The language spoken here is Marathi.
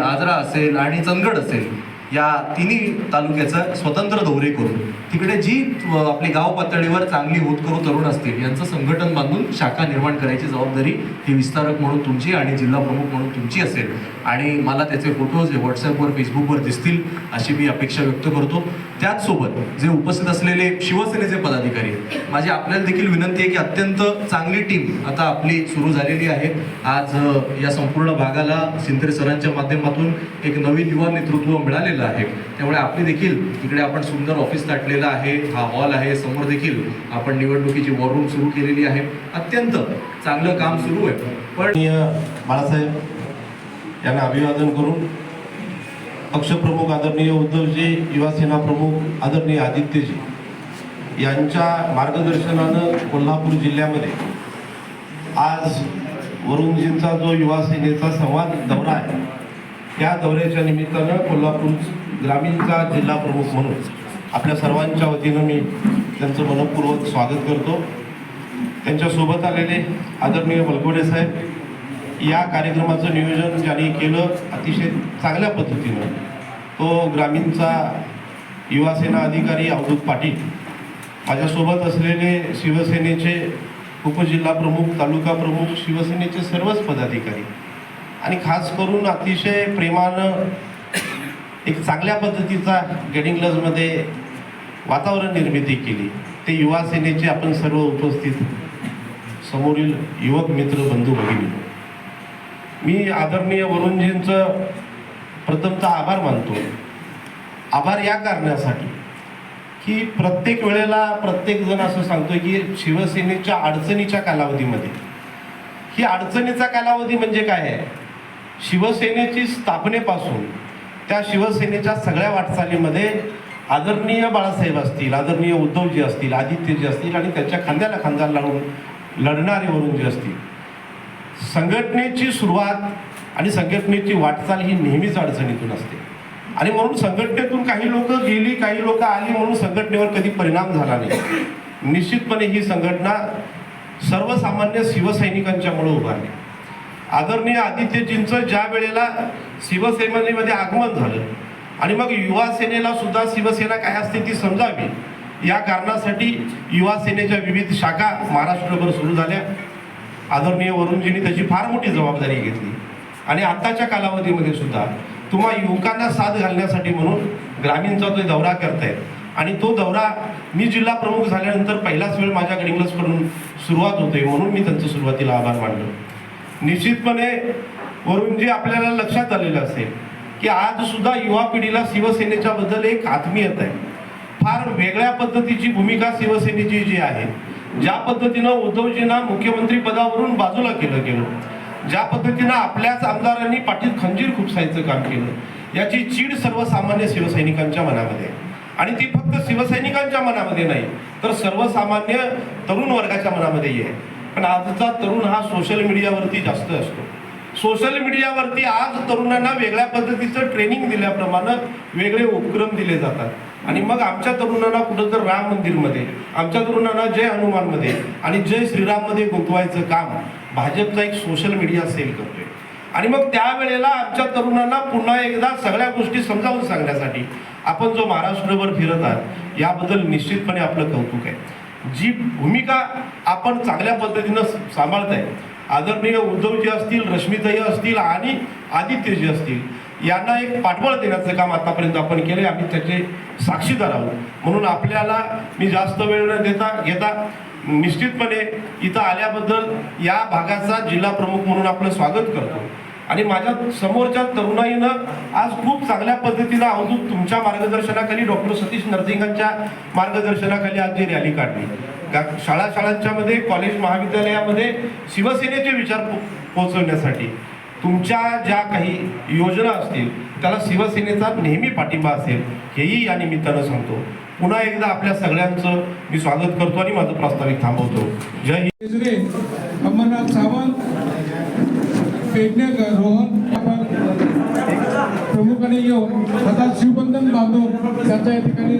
आजरा असेल आणि चंदगड असेल. या तिन्ही तालुक्याचं स्वतंत्र दौरे करून. तिकडे जी आपली गाव पातळीवर चांगली होतकरू तरुण असतील यांचं संघटन बांधून शाखा निर्माण करायची जबाबदारी ही विस्तारक म्हणून तुमची आणि जिल्हा प्रमुख म्हणून तुमची असेल. आणि मला त्याचे फोटोज हे व्हॉट्सअपवर फेसबुकवर दिसतील अशी मी अपेक्षा व्यक्त करतो. त्याचसोबत जे उपस्थित असलेले शिवसेनेचे पदाधिकारी आहेत माझी आपल्याला देखील विनंती आहे की अत्यंत चांगली टीम आता आपली सुरू झालेली आहे. आज या संपूर्ण भागाला सिंदरे सरांच्या माध्यमातून एक नवीन युवा नेतृत्व मिळालेलं आहे त्यामुळे आपली देखील इकडे आपण सुंदर ऑफिस ताटलेलं आहे हा हॉल आहे समोर देखील आपण निवडणुकीची वॉर रूम सुरू केलेली आहे. अत्यंत चांगलं काम सुरू आहे. पण बाळासाहेब यांना अभिवादन करून पक्षप्रमुख आदरणीय उद्धवजी युवासेना प्रमुख आदरणीय आदित्यजी यांच्या मार्गदर्शनानं कोल्हापूर जिल्ह्यामध्ये आज वरुणजींचा जो युवासेनेचा संवाद दौरा आहे त्या दौऱ्याच्या निमित्तानं कोल्हापूर ग्रामीणचा जिल्हा प्रमुख म्हणून आपल्या सर्वांच्या वतीनं मी त्यांचं मनपूर्वक स्वागत करतो. त्यांच्यासोबत आलेले आदरणीय बलकवडे साहेब या कार्यक्रमाचं नियोजन ज्यांनी केलं अतिशय चांगल्या पद्धतीनं. तो ग्रामीणचा युवासेना अधिकारी अवधूत पाटील माझ्यासोबत असलेले शिवसेनेचे उपजिल्हा प्रमुख तालुका प्रमुख शिवसेनेचे सर्वच पदाधिकारी आणि खास करून अतिशय प्रेमानं एक चांगल्या पद्धतीचा गेडिंग्लजमध्ये वातावरण निर्मिती केली. ते युवा सेनेचे आपण सर्व उपस्थित समोरील युवक मित्र बंधू भगिनी. मी आदरणीय वरुणजींचं प्रथमतः आभार मानतो. आभार या कारणासाठी की प्रत्येक वेळेला प्रत्येक जण असं सांगतोय की शिवसेनेच्या अडचणीच्या कालावधीमध्ये. ही अडचणीचा कालावधी म्हणजे काय आहे? शिवसेनेची स्थापनेपासून त्या शिवसेनेच्या सगळ्या वाटचालीमध्ये आदरणीय बाळासाहेब असतील आदरणीय उद्धवजी असतील आदित्यजी असतील आणि त्याच्या खांद्याला खांदा लावून लढणारे वरून जी असतील. संघटनेची सुरुवात आणि संघटनेची वाटचाल ही नेहमीच अडचणीतून असते. आणि म्हणून संघटनेतून काही लोक गेली काही लोक आली म्हणून संघटनेवर कधी परिणाम झाला नाही. निश्चितपणे ही संघटना सर्वसामान्य शिवसैनिकांच्यामुळे उभारली. आदरणीय आदित्यजींचं ज्या वेळेला शिवसेनेमध्ये आगमन झालं आणि मग युवा सेनेला सुद्धा शिवसेना काय असते ती समजावी या कारणासाठी युवा सेनेच्या विविध शाखा महाराष्ट्रभर सुरू झाल्या. आदरणीय वरुणजींनी त्याची फार मोठी जबाबदारी घेतली. आणि आत्ताच्या कालावधीमध्ये सुद्धा तुम्हा युवकांना साथ घालण्यासाठी म्हणून ग्रामीणचा तो दौरा करतायत. आणि तो दौरा मी जिल्हा प्रमुख झाल्यानंतर पहिलाच वेळ माझ्या गडिंगलसकडून सुरुवात होते म्हणून मी त्यांचं सुरुवातीला आभार मानलो. निश्चितपणे वरुणजी आपल्याला लक्षात आलेलं असेल की आज सुद्धा युवा पिढीला शिवसेनेच्या बद्दल एक आत्मीयता आहे फार वेगळ्या पद्धतीची भूमिका शिवसेनेची जी आहे ज्या पद्धतीनं उद्धवजींना मुख्यमंत्री पदावरून बाजूला केलं गेलं ज्या पद्धतीनं आपल्याच आमदारांनी पाठीत खंजीर खुपसायचं काम केलं याची चीड सर्वसामान्य शिवसैनिकांच्या मनामध्ये आहे. आणि ती फक्त शिवसैनिकांच्या मनामध्ये नाही तर सर्वसामान्य तरुण वर्गाच्या मनामध्येही आहे पण आजचा तरुण हा सोशल मीडियावरती जास्त असतो. सोशल मीडियावरती आज तरुणांना वेगळ्या पद्धतीचं ट्रेनिंग दिल्याप्रमाणे वेगळे उपक्रम दिले जातात. आणि मग आमच्या तरुणांना कुठं तर राम मंदिरमध्ये आमच्या तरुणांना जय हनुमानमध्ये आणि जय श्रीराममध्ये गुंतवायचं काम भाजपचा एक सोशल मीडिया सेल करतोय. आणि मग त्यावेळेला आमच्या तरुणांना पुन्हा एकदा सगळ्या गोष्टी समजावून सांगण्यासाठी आपण जो महाराष्ट्रभर फिरत आहात याबद्दल निश्चितपणे आपलं कौतुक आहे. जी भूमिका आपण चांगल्या पद्धतीनं सांभाळत आहे आदरणीय उद्धवजी असतील रश्मीताई असतील आणि आदित्यजी असतील यांना एक पाठबळ देण्याचं काम आतापर्यंत आपण केले आम्ही त्याचे साक्षीदार आहोत. म्हणून आपल्याला मी जास्त वेळ न देता घेता निश्चितपणे इथं आल्याबद्दल या भागाचा जिल्हा प्रमुख म्हणून आपलं स्वागत करतो. आणि माझ्या समोरच्या तरुणाईनं आज खूप चांगल्या पद्धतीनं अवधूत तुमच्या मार्गदर्शनाखाली डॉक्टर सतीश नरसिंगांच्या मार्गदर्शनाखाली आज जी रॅली काढली. शाळा शाळांच्या मध्ये कॉलेज महाविद्यालयामध्ये शिवसेनेचे विचार पो- पोहोचवण्यासाठी तुमच्या ज्या काही योजना असतील त्याला शिवसेनेचा नेहमी पाठिंबा असेल हेही या निमित्तानं सांगतो. पुन्हा एकदा आपल्या सगळ्यांचं मी स्वागत करतो आणि माझं प्रास्ताविक थांबवतो. जय हिंद. अमरनाथ सावंत. पेडणेकर रोहन आपण प्रमुखाने येऊन आता शिवबंधन बांधून त्यांच्या या ठिकाणी